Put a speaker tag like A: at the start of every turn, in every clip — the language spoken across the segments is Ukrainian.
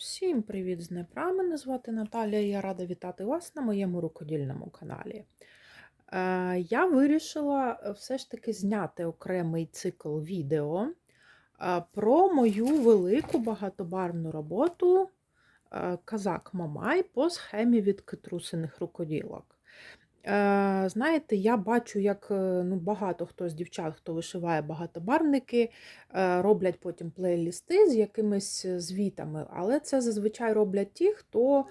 A: Всім привіт з Днепра! Мене звати Наталія. Я рада вітати вас на моєму рукодільному каналі. Е, Я вирішила е, все ж таки зняти окремий цикл відео е, про мою велику багатобарвну роботу Казак Мамай по схемі від китрусиних рукоділок. Е, Знаєте, я бачу, як е, ну, багато хто з дівчат, хто вишиває багатобарвники, е, роблять потім плейлісти з якимись звітами, але це зазвичай роблять ті, хто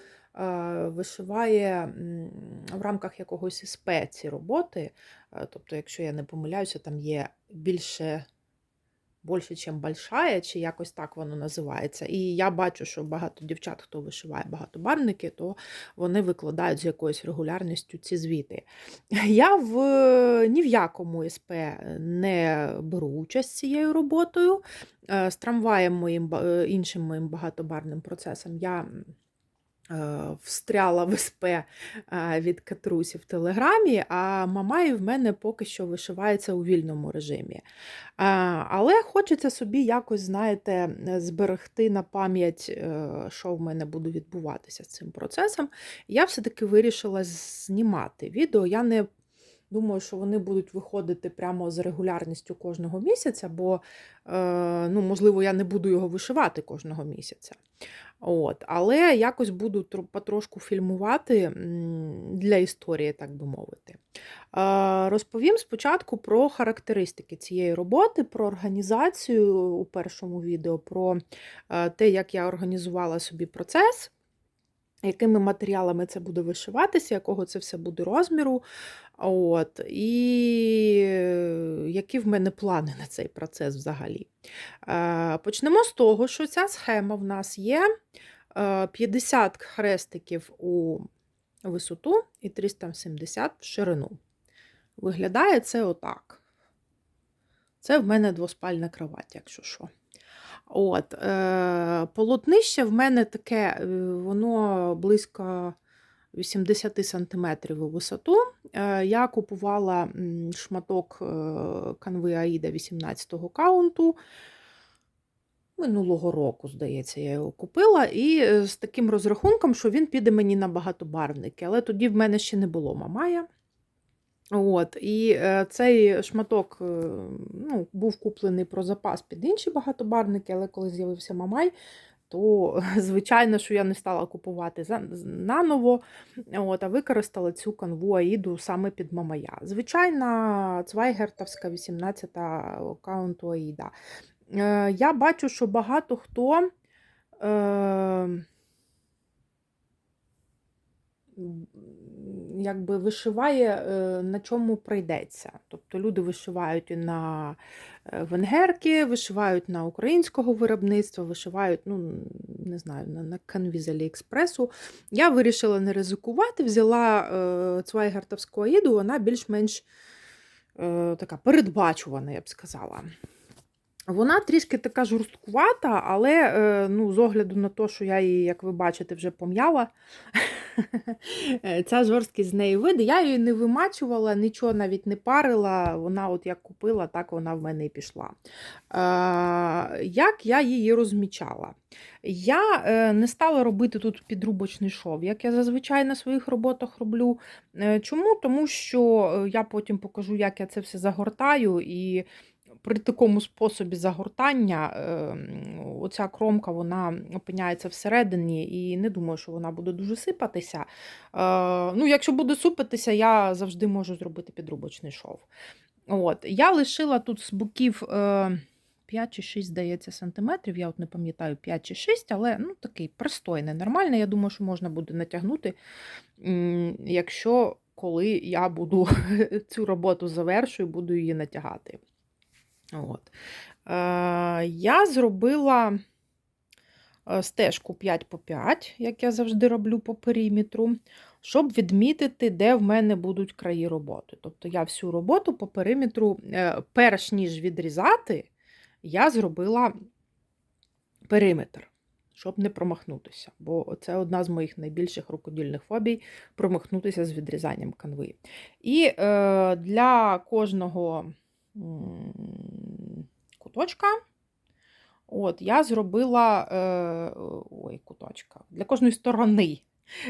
A: вишиває в рамках якогось спеці роботи. Тобто, якщо я не помиляюся, там є більше. Більше, ніж большая, чи якось так воно називається. І я бачу, що багато дівчат, хто вишиває багатобарвники, то вони викладають з якоюсь регулярністю ці звіти. Я в ні в якому СП не беру участь цією роботою. Е, З трамваєм моїм е, іншим моїм багатобарним процесом я е, встряла в СП е, від Катрусі в Телеграмі, а Мамай в мене поки що вишивається у вільному режимі. Е, Але хочеться собі якось, знаєте, зберегти на пам'ять, е, що в мене буде відбуватися з цим процесом. Я все-таки вирішила знімати відео. Я не думаю, що вони будуть виходити прямо з регулярністю кожного місяця, бо, е, ну, можливо, я не буду його вишивати кожного місяця. От. Але якось буду потрошку фільмувати для історії, так би мовити. Розповім спочатку про характеристики цієї роботи, про організацію у першому відео, про е, те, як я організувала собі процес, якими матеріалами це буде вишиватися, якого це все буде розміру. От, і е, які в мене плани на цей процес взагалі. Е, Почнемо з того, що ця схема в нас є е, 50 хрестиків у висоту і 370 в ширину. Виглядає це отак. Це в мене двоспальна кровать, якщо що. От, е, полотнище в мене таке, е, воно близько 80 см у висоту. Е, я купувала шматок е, канви Аїда 18-го каунту. Минулого року, здається, я його купила, і е, з таким розрахунком, що він піде мені на багатобарвники. Але тоді в мене ще не було мамая. От, і е, цей шматок е, ну, був куплений про запас під інші багатобарвники, але коли з'явився Мамай, то звичайно, що я не стала купувати наново, от, а використала цю канву Аїду саме під Мамая. Звичайна цвайгертовська 18-та аккаунту Аїда. Е, Я бачу, що багато хто. Е, якби вишиває, е, на чому прийдеться. Тобто люди вишивають на е, венгерки, вишивають на українського виробництва, вишивають, ну, не знаю, на, на канві з Аліекспресу. Я вирішила не ризикувати, взяла е, цвайгартовську аїду, вона більш-менш е, така передбачувана, я б сказала. Вона трішки така жорсткувата, але е, ну, з огляду на те, що я її, як ви бачите, вже пом'яла, е, ця жорсткість з неї вийде. Я її не вимачувала, нічого навіть не парила. Вона, от як купила, так вона в мене і пішла. Е, Як я її розмічала? Я не стала робити тут підрубочний шов, як я зазвичай на своїх роботах роблю. Чому? Тому що я потім покажу, як я це все загортаю. і при такому способі загортання е, оця кромка вона опиняється всередині, і не думаю, що вона буде дуже сипатися. Е, ну, Якщо буде сипатися, я завжди можу зробити підрубочний шов. От. Я лишила тут з боків. Е, 5 чи 6, здається, сантиметрів. Я от не пам'ятаю 5 чи 6, але ну, такий пристойний, нормальний. Я думаю, що можна буде натягнути, якщо коли я буду цю роботу завершую, буду її натягати. От. Е, я зробила е, стежку 5 по 5, як я завжди роблю по периметру, щоб відмітити, де в мене будуть краї роботи. Тобто я всю роботу по периметру, е, перш ніж відрізати, я зробила периметр, щоб не промахнутися. Бо це одна з моїх найбільших рукодільних фобій промахнутися з відрізанням канви. І для кожного куточка От, я зробила е, ой, куточка, для кожної сторони.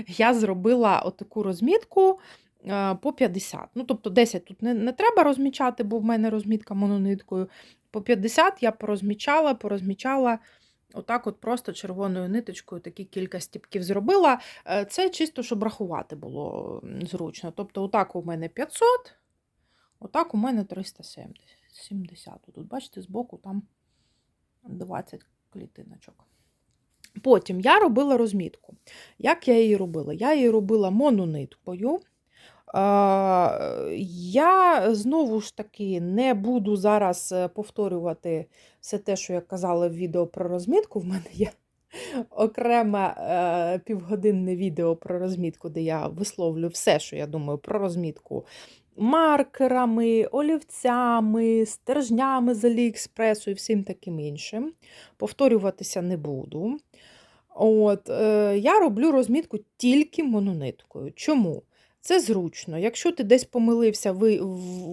A: Я зробила отаку розмітку е, по 50. Ну, тобто 10 тут не, не треба розмічати, бо в мене розмітка монониткою. По 50 я порозмічала, порозмічала. Отак, от просто червоною ниточкою такі кілька стіпків зробила. Е, Це чисто, щоб рахувати було зручно. Тобто, отак у мене 500, отак у мене 370. Тут, бачите, збоку там 20 клітиночок. Потім я робила розмітку. Як я її робила? Я її робила монониткою. Я знову ж таки не буду зараз е, повторювати все те, що я казала в відео про розмітку. В мене є окреме е, півгодинне відео про розмітку, де я висловлю все, що я думаю про розмітку маркерами, олівцями, стержнями з Аліекспресу і всім таким іншим. Повторюватися не буду. От, е, Я роблю розмітку тільки монониткою. Чому? Це зручно. Якщо ти десь помилився, ви,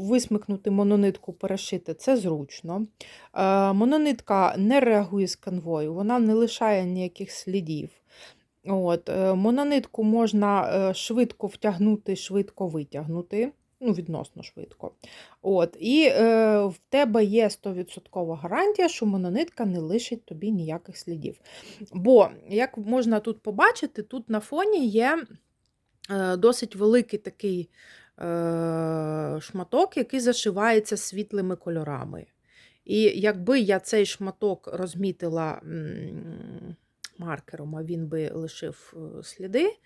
A: висмикнути мононитку, перешити, це зручно. Е, мононитка не реагує з канвою, вона не лишає ніяких слідів. От, е, мононитку можна е, швидко втягнути, швидко витягнути. Ну, відносно швидко. От, і е, в тебе є 100% гарантія, що мононитка не лишить тобі ніяких слідів. Бо, як можна тут побачити, тут на фоні є е, досить великий такий е, шматок, який зашивається світлими кольорами. І якби я цей шматок розмітила маркером, а він би лишив е, сліди,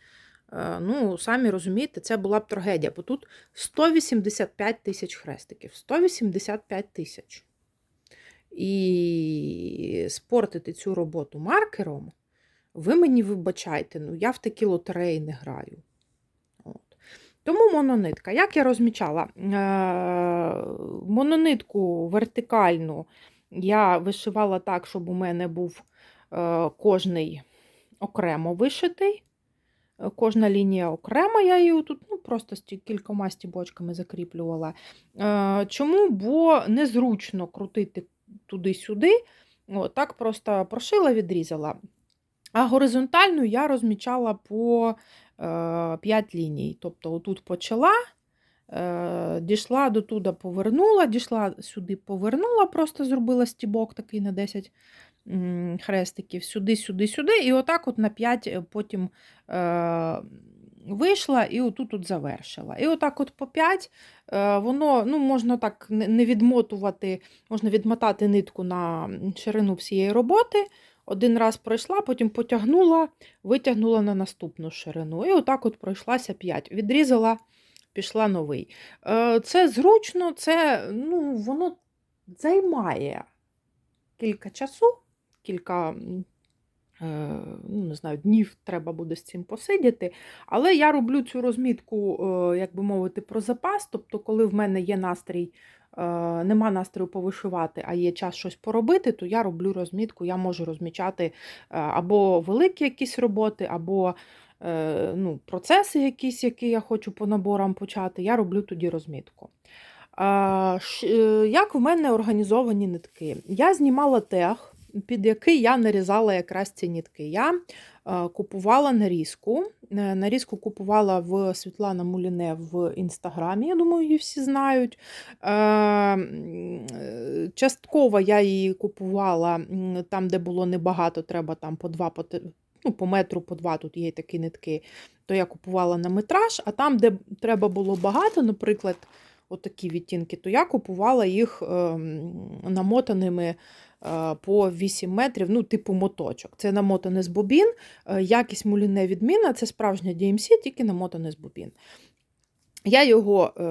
A: ну, самі розумієте, це була б трагедія, бо тут 185 тисяч хрестиків. 185 тисяч. І спортити цю роботу маркером, ви мені вибачайте, ну я в такі лотереї не граю. От. Тому мононитка. Як я розмічала? Е, Мононитку вертикальну я вишивала так, щоб у мене був е, кожний окремо вишитий. Е, Кожна лінія окрема, я її тут ну, просто з кількома стібочками закріплювала. Е, Чому? Бо незручно крутити туди-сюди. Так просто прошила, відрізала. А горизонтальну я розмічала по е, 5 ліній. Тобто, отут почала, е, дійшла до туди, повернула, дійшла сюди, повернула, просто зробила стібок такий на 10 м, хрестиків, сюди, сюди, сюди. І отак от на 5 потім е, вийшла і отут от завершила. І отак от по 5 е, воно ну, можна так не відмотувати, можна відмотати нитку на ширину всієї роботи. Один раз пройшла, потім потягнула, витягнула на наступну ширину. І отак от пройшлася 5. Відрізала, пішла новий. Е, Це зручно, це ну, воно займає кілька часу, кілька е, ну, не знаю, днів треба буде з цим посидіти. Але я роблю цю розмітку, е, як би мовити, про запас. Тобто, коли в мене є настрій, е, нема настрою повишивати, а є час щось поробити, то я роблю розмітку, я можу розмічати або великі якісь роботи, або ну, процеси якісь, які я хочу по наборам почати, я роблю тоді розмітку. Як в мене організовані нитки? Я знімала тег, під який я нарізала якраз ці нитки. Я е, купувала нарізку. Е, Нарізку купувала в Світлана Муліне в інстаграмі. Я думаю, її всі знають. Е, Частково я її купувала там, де було небагато, треба там по два по, ну, по метру, по два тут є такі нитки. То я купувала на метраж, а там, де треба було багато, наприклад, отакі відтінки, то я купувала їх ем, намотаними по 8 метрів, ну, типу моточок. Це намотане з бобін. Е, Якість муліне відмінна, це справжня DMC, тільки намотане з бобін. Я його е,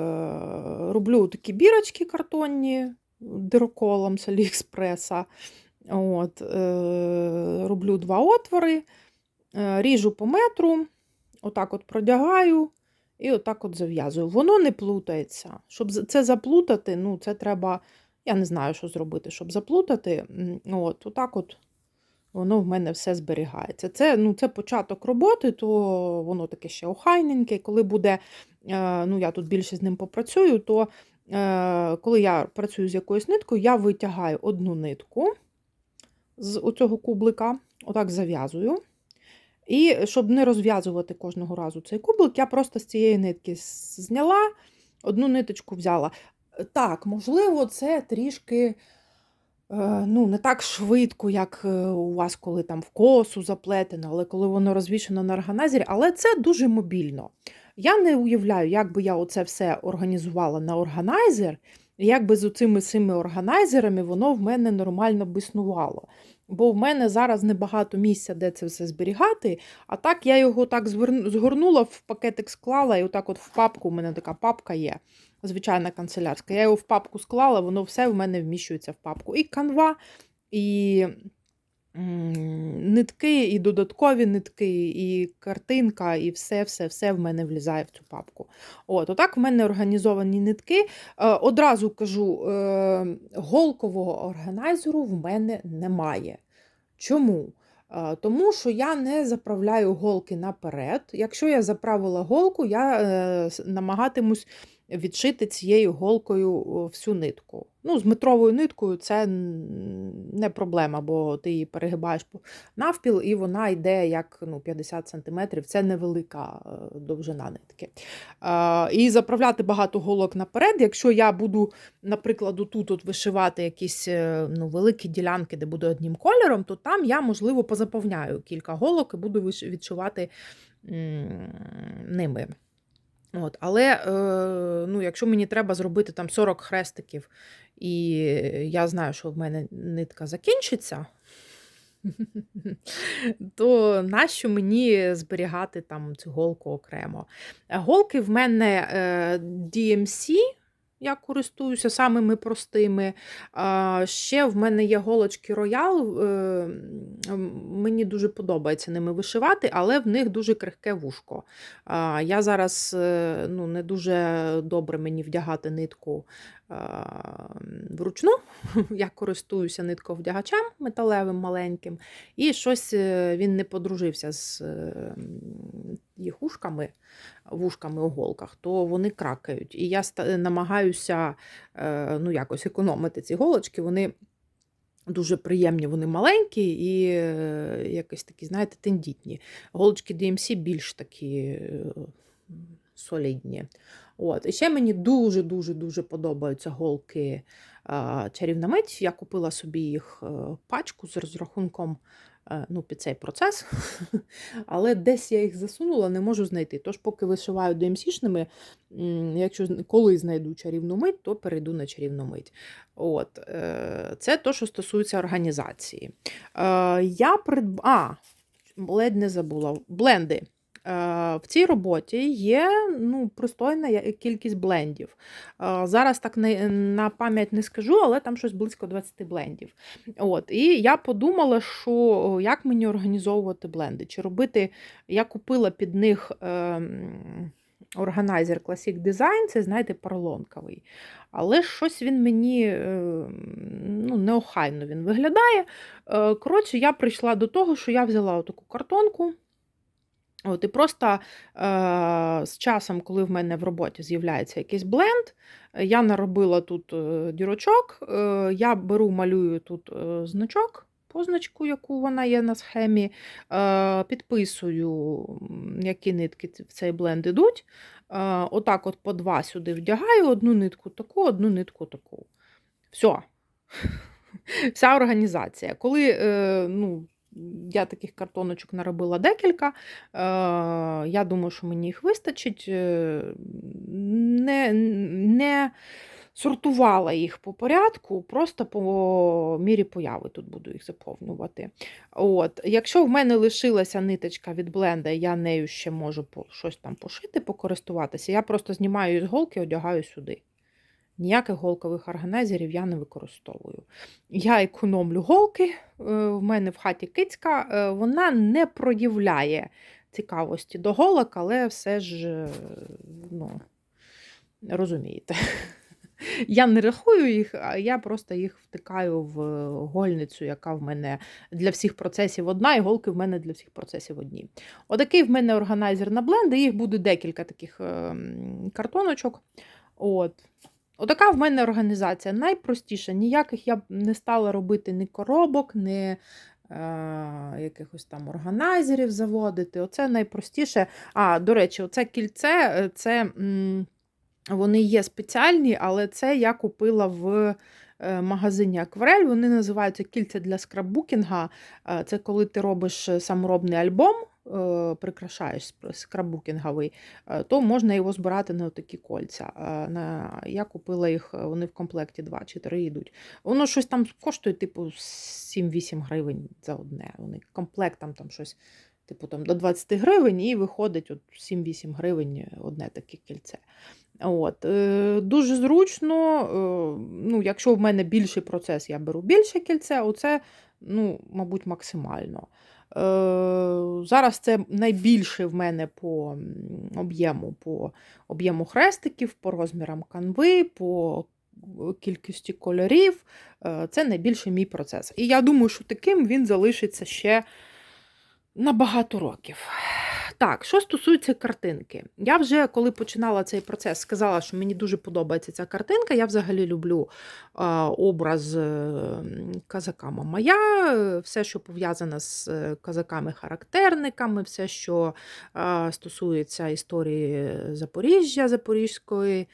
A: роблю такі бірочки картонні дироколом з Аліекспреса. От, е, роблю два отвори, е, ріжу по метру, отак от продягаю і отак от зав'язую. Воно не плутається. Щоб це заплутати, ну, це треба, я не знаю, що зробити, щоб заплутати. От, отак от воно в мене все зберігається. Це, ну, це початок роботи, то воно таке ще охайненьке. Коли буде, е, ну, я тут більше з ним попрацюю, то е, коли я працюю з якоюсь ниткою, я витягаю одну нитку з оцього кублика, отак зав'язую. І щоб не розв'язувати кожного разу цей кублик, я просто з цієї нитки зняла, одну ниточку взяла. Так, можливо, це трішки е, ну, не так швидко, як е, у вас, коли там в косу заплетено, але коли воно розвішено на органайзері, але це дуже мобільно. Я не уявляю, як би я оце все організувала на органайзер, і як би з оцими цими органайзерами воно в мене нормально б існувало. Бо в мене зараз небагато місця, де це все зберігати. А так я його так згорнула, в пакетик склала, і отак от в папку, у мене така папка є, звичайна канцелярська. Я його в папку склала, воно все в мене вміщується в папку. І канва, і нитки, і додаткові нитки, і картинка, і все, все, все в мене влізає в цю папку. От, отак в мене організовані нитки. Е, Одразу кажу, е, голкового органайзеру в мене немає. Чому? Е, Тому що я не заправляю голки наперед. Якщо я заправила голку, я намагатимусь відшити цією голкою всю нитку. Ну, з метровою ниткою це не проблема, бо ти її перегибаєш навпіл, і вона йде як ну, 50 см. Це невелика е, довжина нитки. І заправляти багато голок наперед. Якщо я буду, наприклад, тут от вишивати якісь е, ну, великі ділянки, де буде одним кольором, то там я, можливо, позаповняю кілька голок і буду відшивати ними. От, але е, ну, якщо мені треба зробити там 40 хрестиків, і я знаю, що в мене нитка закінчиться, то нащо мені зберігати там цю голку окремо? Голки в мене е, DMC, я користуюся самими простими. Ще в мене є голочки Royal, е, Мені дуже подобається ними вишивати, але в них дуже крихке вушко. Я зараз е, ну, не дуже добре мені вдягати нитку вручну. Я користуюся нитковдягачем металевим маленьким, і щось е, він не подружився з їх ушками, вушками у голках, то вони кракають. І я намагаюся е, ну, якось економити ці голочки. Вони дуже приємні, вони маленькі і е, якось такі, знаєте, тендітні. Голочки DMC більш такі е, солідні. От. І ще мені дуже-дуже-дуже подобаються голки чарівна мить. Я купила собі їх е, пачку з розрахунком е, ну, під цей процес, але десь я їх засунула, не можу знайти. Тож, поки вишиваю DMC-шними, якщо коли знайду чарівну мить, то перейду на чарівну мить. От, е, це то, що стосується організації. Я придб... А, ледь не забула. Бленди. Е, В цій роботі є ну, пристойна кількість блендів. Е, Зараз так не, на пам'ять не скажу, але там щось близько 20 блендів. От, і я подумала, що як мені організовувати бленди. Чи робити, я купила під них ем, органайзер Classic Design, це, знаєте, поролонковий. Але щось він мені е, ну, неохайно він виглядає. Е, Коротше, я прийшла до того, що я взяла таку картонку. От, і просто е, з часом, коли в мене в роботі з'являється якийсь бленд, е, я наробила тут е, дірочок, е, я беру, малюю тут е, значок, позначку, яку вона є на схемі, е, підписую, які нитки в цей бленд ідуть. Е, отак от по два сюди вдягаю, одну нитку таку, одну нитку таку. Все. Вся організація. Коли ну, я таких картоночок наробила декілька, е, я думаю, що мені їх вистачить. е, Не, не сортувала їх по порядку, просто по мірі появи тут буду їх заповнювати. От. Якщо в мене лишилася ниточка від бленда, я нею ще можу щось там пошити, покористуватися, я просто знімаю з голки, одягаю сюди. Ніяких голкових органайзерів я не використовую. Я економлю голки, е, в мене в хаті кицька, е, вона не проявляє цікавості до голок, але все ж, е, ну, розумієте. Я не рахую їх, а я просто їх втикаю в гольницю, яка в мене для всіх процесів одна, і голки в мене для всіх процесів одні. Отакий в мене органайзер на бленди, їх буде декілька таких ем, картоночок. От. Отака в мене організація. Найпростіша. Ніяких я б не стала робити ні коробок, ні е, якихось там органайзерів заводити. Оце найпростіше. А, до речі, оце кільце, е, це вони є спеціальні, але це я купила в е, магазині Акварель. Вони називаються кільця для скраббукінга. Е, Це коли ти робиш саморобний альбом, прикрашаєш сп- скраббукінговий, е, то можна його збирати на такі кольця. Е. Я купила їх, е, вони в комплекті 2 чи 3 йдуть. Воно щось там коштує, типу, 7-8 гривень за одне. Вони комплектом там щось. Типу там до 20 гривень і виходить от 7-8 гривень одне таке кільце. От, е, Дуже зручно, е, ну, якщо в мене більший процес, я беру більше кільце, оце, ну, мабуть, максимально. Е, Зараз це найбільше в мене по об'єму, по об'єму хрестиків, по розмірам канви, по кількості кольорів. Е, Це найбільше мій процес. І я думаю, що таким він залишиться ще на багато років. Так, що стосується картинки, я вже коли починала цей процес, сказала, що мені дуже подобається ця картинка. Я взагалі люблю образ е, казака Мамая, все, що пов'язане з е, казаками-характерниками, все, що стосується історії Запоріжжя, Запорізької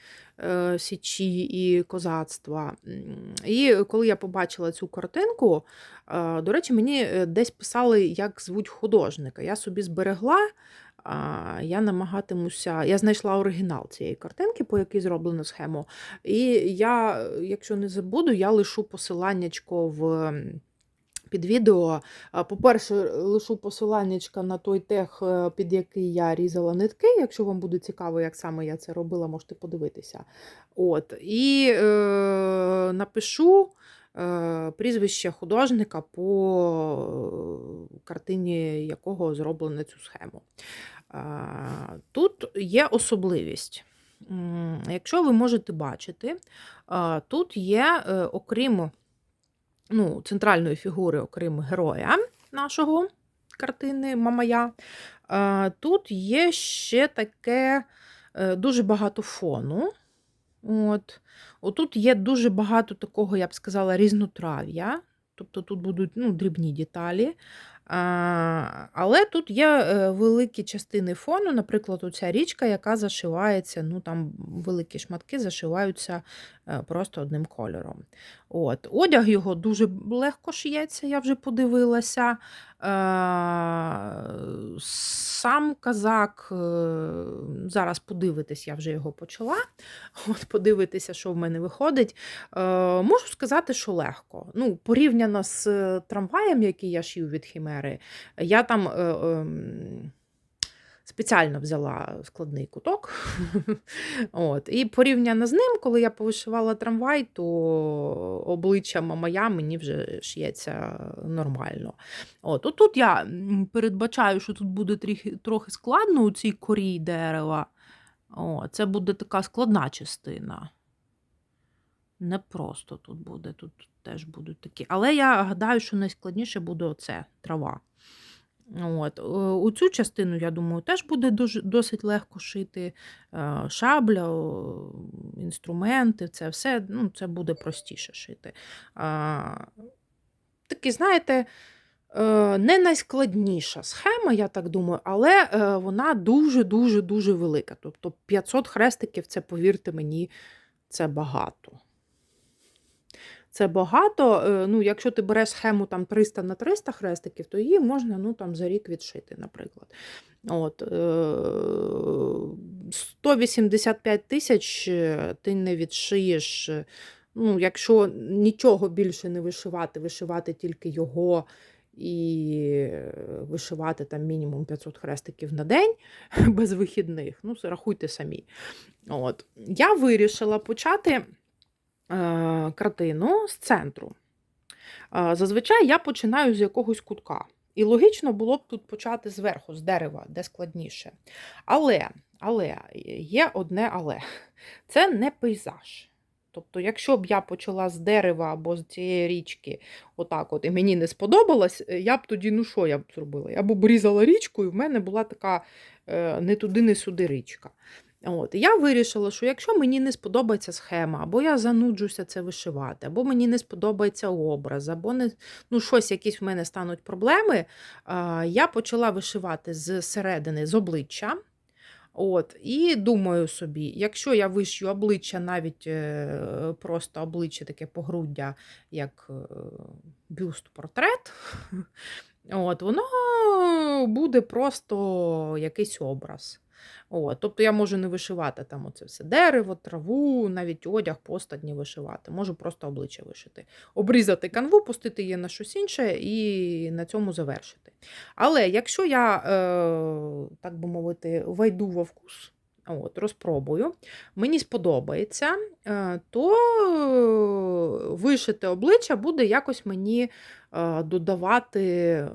A: січі і козацтва. І коли я побачила цю картинку, е, до речі, мені е, десь писали, як звуть художника. Я собі зберегла. Я намагатимуся, я знайшла оригінал цієї картинки, по якій зроблено схему. І я, якщо не забуду, я лишу посиланнячко в. Під відео, по-перше, лишу посиланнячка на той тех, е, під який я різала нитки. Якщо вам буде цікаво, як саме я це робила, можете подивитися. От. І е, напишу е, прізвище художника, по е, картині якого зроблено цю схему. Тут є особливість. Якщо ви можете бачити, тут є, окрім ну, центральної фігури, окрім героя нашого картини Мамая, тут є ще таке е, дуже багато фону. От. Отут є дуже багато такого, я б сказала, різнотрав'я. Тобто тут будуть ну, дрібні деталі. А, але тут є е, великі частини фону, наприклад, оця річка, яка зашивається, ну там великі шматки зашиваються е, просто одним кольором. От. Одяг його дуже легко шиється, я вже подивилася. Е, Сам казак, е, зараз подивитись, я вже його почала. От Подивитися, що в мене виходить. Е, Можу сказати, що легко. Ну, Порівняно з трамваєм, який я шию від Хімери, я там. Спеціально взяла складний куток. От. І порівняно з ним, коли я повишивала трамвай, то обличчя Мамая мені вже шиється нормально. От. От тут я передбачаю, що тут буде трохи, трохи складно у цій корі дерева. О, це буде така складна частина. Не просто тут буде, тут теж будуть такі. Але я гадаю, що найскладніше буде оце трава. От. е, У цю частину, я думаю, теж буде дуже, досить легко шити. Е, Шабля, інструменти, це все ну, це буде простіше шити. А, Такий, знаєте, е, не найскладніша схема, я так думаю, але вона дуже-дуже дуже велика. Тобто 500 хрестиків, це, повірте мені, це багато. Це багато. е, Ну, якщо ти береш схему там 300 на 300 хрестиків, то її можна ну, там, за рік відшити, наприклад. От, е, 185 тисяч е, ти не відшиєш. е, Ну, якщо нічого більше не вишивати, вишивати тільки його і е, вишивати там мінімум 500 хрестиків на день без вихідних. Ну, рахуйте самі. От. Я вирішила почати е, картину з центру. Е, Зазвичай я починаю з якогось кутка. І логічно було б тут почати зверху, з дерева, де складніше. Але, але є одне але. Це не пейзаж. Тобто, якщо б я почала з дерева або з цієї річки, отак от, і мені не сподобалось, е, я б тоді, ну що я б зробила? Я б обрізала річку, і в мене була така е, не туди, не сюди річка. От, я вирішила, що якщо мені не сподобається схема, або я зануджуся це вишивати, або мені не сподобається образ, або не, ну, щось, якісь в мене стануть проблеми, а, я почала вишивати з середини, з обличчя. От, І думаю собі, якщо я вишью обличчя, навіть е, просто обличчя таке погруддя, як е, бюст-портрет, от, воно буде просто якийсь образ. От, тобто я можу не вишивати там оце все дерево, траву, навіть одяг, постать не вишивати. Можу просто обличчя вишити. Обрізати канву, пустити її на щось інше і на цьому завершити. Але якщо я, е, так би мовити, войду во вкус, от, розпробую, мені сподобається, е, то вишите обличчя буде якось мені е, додавати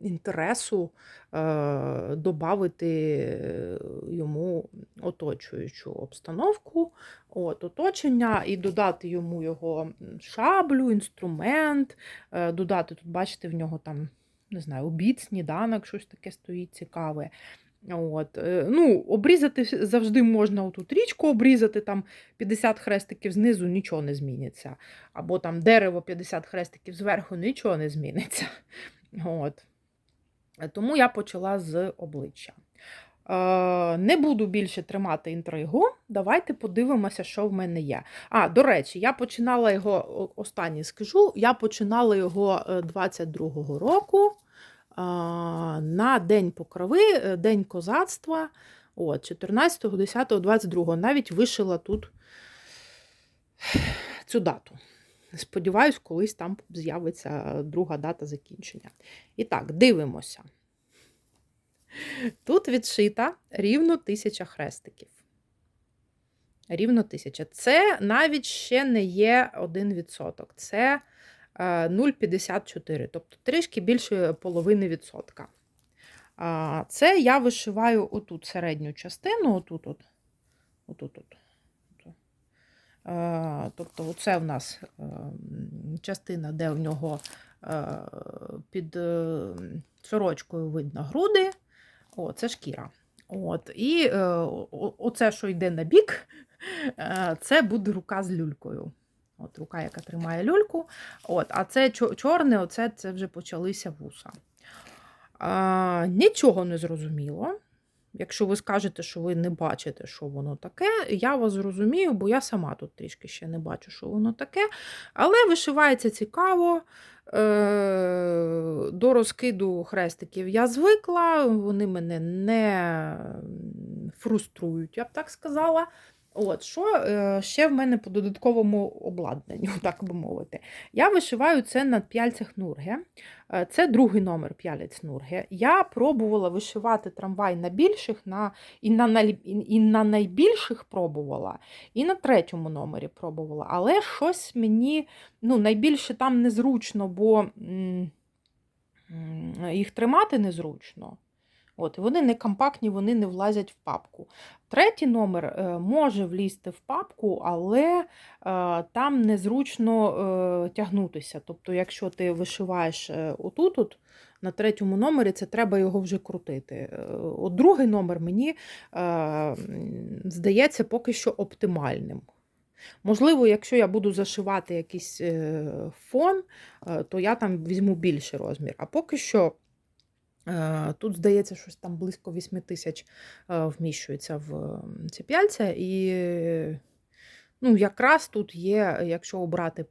A: інтересу, е, додати йому оточуючу обстановку, от, оточення, і додати йому його шаблю, інструмент, е, додати, тут, бачите, в нього там. Не знаю, обід, сніданок, щось таке стоїть цікаве. От. е, Ну, Обрізати завжди можна отут річку обрізати, там 50 хрестиків знизу нічого не зміниться. Або там дерево 50 хрестиків зверху нічого не зміниться. От. Е, Тому я почала з обличчя. Е, Не буду більше тримати інтригу. Давайте подивимося, що в мене є. А, до речі, я починала його, останнє скажу, я починала його е, 22-го року на День Покрови, е, День козацтва. От, 14, 10, 22. Навіть вишила тут цю дату. Сподіваюсь, колись там з'явиться друга дата закінчення. І так, дивимося. Тут відшита рівно тисяча хрестиків. Рівно тисяча. Це навіть ще не є 1%. Це 0,54, тобто трішки більше половини відсотка. Це я вишиваю отут середню частину, отут, от, отут, от. Отут. Е, Тобто, оце в нас е, частина, де в нього е, під е, сорочкою видно груди. О, це шкіра. От, І е, оце, що йде на бік, е, це буде рука з люлькою. От рука, яка тримає люльку. От, а це чорне, оце це вже почалися вуса. А, нічого не зрозуміло. Якщо ви скажете, що ви не бачите, що воно таке, я вас зрозумію, бо я сама тут трішки ще не бачу, що воно таке. Але вишивається цікаво. Е, До розкиду хрестиків я звикла, вони мене не фруструють, я б так сказала. От, Що е, ще в мене по додатковому обладнанню, так би мовити. Я вишиваю це на п'яльцях Нурге. Е, Це другий номер п'ялець Нурге. Я пробувала вишивати трамвай на більших, на, і, на, і, на найбільших пробувала, і на третьому номері пробувала. Але щось мені ну, найбільше там незручно, бо їх тримати незручно. От, і вони не компактні, вони не влазять в папку. Третій номер е, може влізти в папку, але е, там незручно е, тягнутися. Тобто, якщо ти вишиваєш отут, от, на третьому номері, це треба його вже крутити. От другий номер мені здається поки що оптимальним. Можливо, якщо я буду зашивати якийсь фон, то я там візьму більший розмір. А поки що тут, здається, щось там близько 8 тисяч е, вміщується в ці п'яльця. І ну, якраз тут є, якщо обрати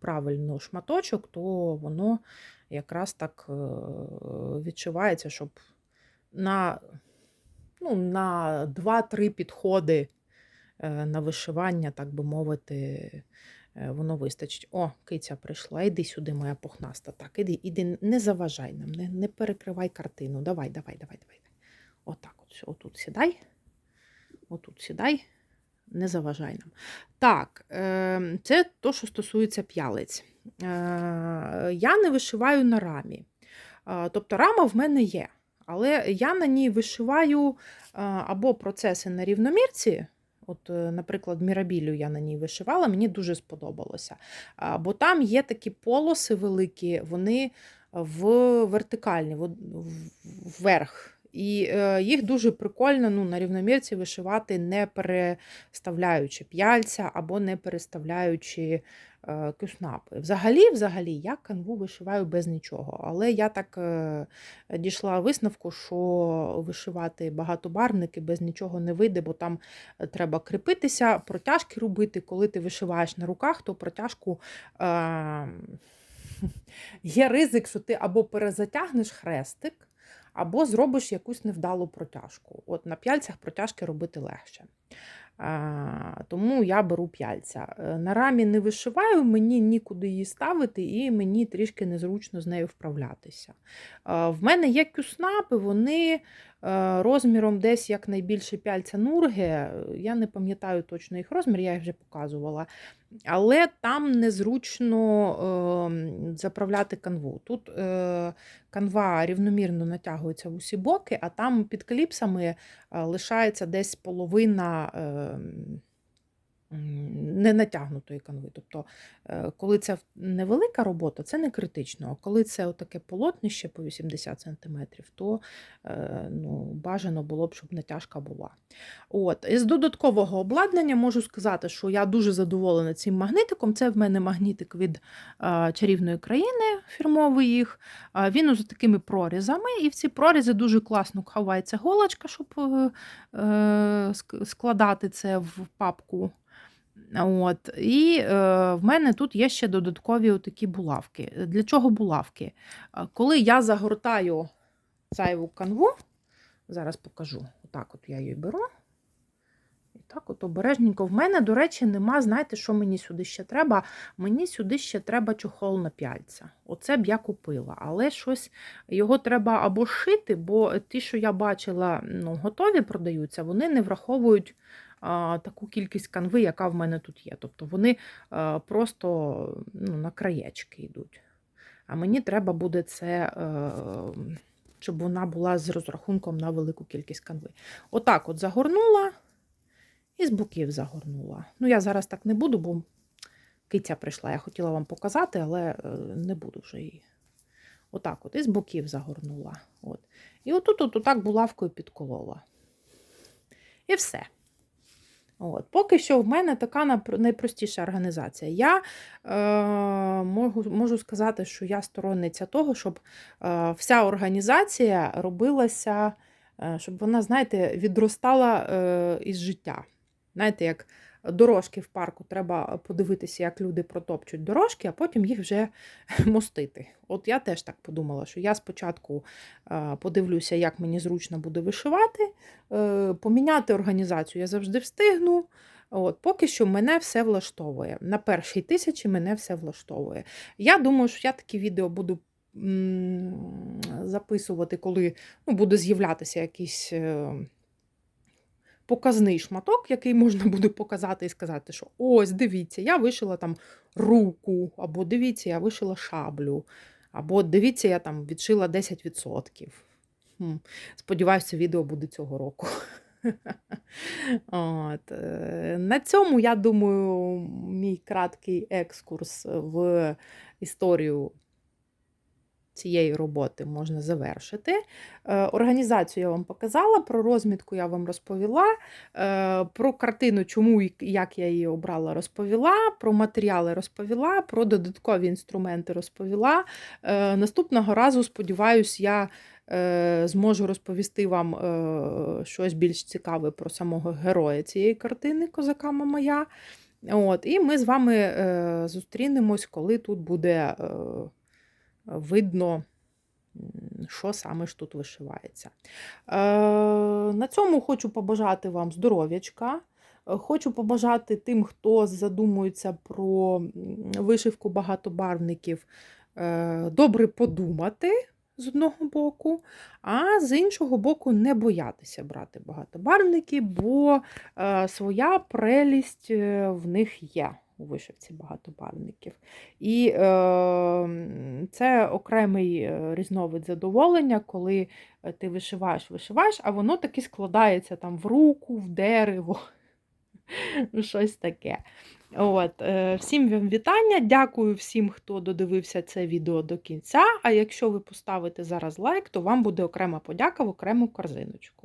A: правильно шматочок, то воно якраз так е, відчувається, щоб на, ну, на 2-3 підходи е, на вишивання, так би мовити, е, воно вистачить. О, киця прийшла. Іди сюди, моя пухнаста. Так, іди, іди, не заважай нам, не, не перекривай картину. Давай, давай, давай, давай. Отак, от, отут сідай. Отут сідай, не заважай нам. Так, е, це то, що стосується п'ялиць. Е, я не вишиваю на рамі. Е, тобто рама в мене є. Але я на ній вишиваю е, або процеси на рівномірці. От, е, наприклад, мірабілю я на ній вишивала, мені дуже сподобалося. Бо там є такі полоси великі, вони в вертикальні, вверх. І е, їх дуже прикольно ну, на рівномірці вишивати, не переставляючи п'яльця або не переставляючи е, кюснапи. Взагалі, взагалі, я канву вишиваю без нічого. Але я так е, дійшла висновку, що вишивати багатобарвники без нічого не вийде, бо там треба кріпитися, протяжки робити. Коли ти вишиваєш на руках, то протяжку. Е, Є ризик, що ти або перезатягнеш хрестик, або зробиш якусь невдалу протяжку. От на п'яльцях протяжки робити легше. Тому я беру п'яльця. Е, На рамі не вишиваю, мені нікуди її ставити, і мені трішки незручно з нею вправлятися. А, В мене є кюснапи, вони е, розміром десь як найбільше п'яльця нурги. Я не пам'ятаю точно їх розмір, я їх вже показувала. Але там незручно е, заправляти канву. Тут е, канва рівномірно натягується в усі боки, а там під кліпсами е, лишається десь половина. Е, не натягнутої канви. Тобто, е, коли це невелика робота, це не критично. А коли це таке полотнище по 80 см, то е, ну, бажано було б, щоб натяжка була. От. Із додаткового обладнання можу сказати, що я дуже задоволена цим магнитиком. Це в мене магнітик від е, чарівної країни, фірмовий їх. Він із такими прорізами, і в ці прорізи дуже класно ховається голочка, щоб складати це в папку. От. І е, в мене тут є ще додаткові такі булавки. Для чого булавки? Коли я загортаю цайву канву, зараз покажу, отак от я її беру. І так от обережненько. В мене, до речі, нема, знаєте, що мені сюди ще треба? Мені сюди ще треба чохол на п'яльця. Оце б я купила. Але щось його треба або шити, бо ті, що я бачила, ну, готові продаються, вони не враховують таку кількість канви, яка в мене тут є. Тобто вони просто ну, на краєчки йдуть. А мені треба буде це, е, щоб вона була з розрахунком на велику кількість канви. Отак от загорнула і з боків загорнула. Ну, я зараз так не буду, бо киця прийшла. Я хотіла вам показати, але е, не буду вже її. Отак от, і з боків загорнула. От. І отут от, отак булавкою підколола. І все. От. Поки що в мене така найпростіша організація. Я е, можу можу сказати, що я сторонниця того, щоб е, вся організація робилася, е, щоб вона, знаєте, відростала е, із життя. Знаєте, як дорожки в парку треба подивитися, як люди протопчуть дорожки, а потім їх вже мостити. От я теж так подумала, що я спочатку е, подивлюся, як мені зручно буде вишивати, е, поміняти організацію я завжди встигну. От, Поки що мене все влаштовує. На першій тисячі мене все влаштовує. Я думаю, що я такі відео буду записувати, коли ну, буде з'являтися якийсь е, показний шматок, який можна буде показати і сказати, що ось, дивіться, я вишила там руку, або дивіться, я вишила шаблю, або дивіться, я там відшила 10%. Сподіваюся, відео буде цього року. От. Е, на цьому, я думаю, мій краткий екскурс в історію цієї роботи можна завершити. Е, організацію я вам показала, про розмітку я вам розповіла, е, про картину, чому і як я її обрала, розповіла, про матеріали розповіла, про додаткові інструменти розповіла. Е, наступного разу, сподіваюся, я зможу розповісти вам щось більш цікаве про самого героя цієї картини, козака Мамая. От, І ми з вами зустрінемось, коли тут буде видно, що саме ж тут вишивається. Е, на цьому хочу побажати вам здоров'ячка. Хочу побажати тим, хто задумується про вишивку багатобарвників, е, добре подумати з одного боку, а з іншого боку, не боятися брати багатобарвники, бо е, своя прелість в них є у вишивці багатобарвників. І е, це окремий е, різновид задоволення, коли е, ти вишиваєш, вишиваєш, а воно таки складається там в руку, в дерево. Ну, Щось таке. От, е, всім вам вітання. Дякую всім, хто додивився це відео до кінця. А якщо ви поставите зараз лайк, то вам буде окрема подяка в окрему корзиночку.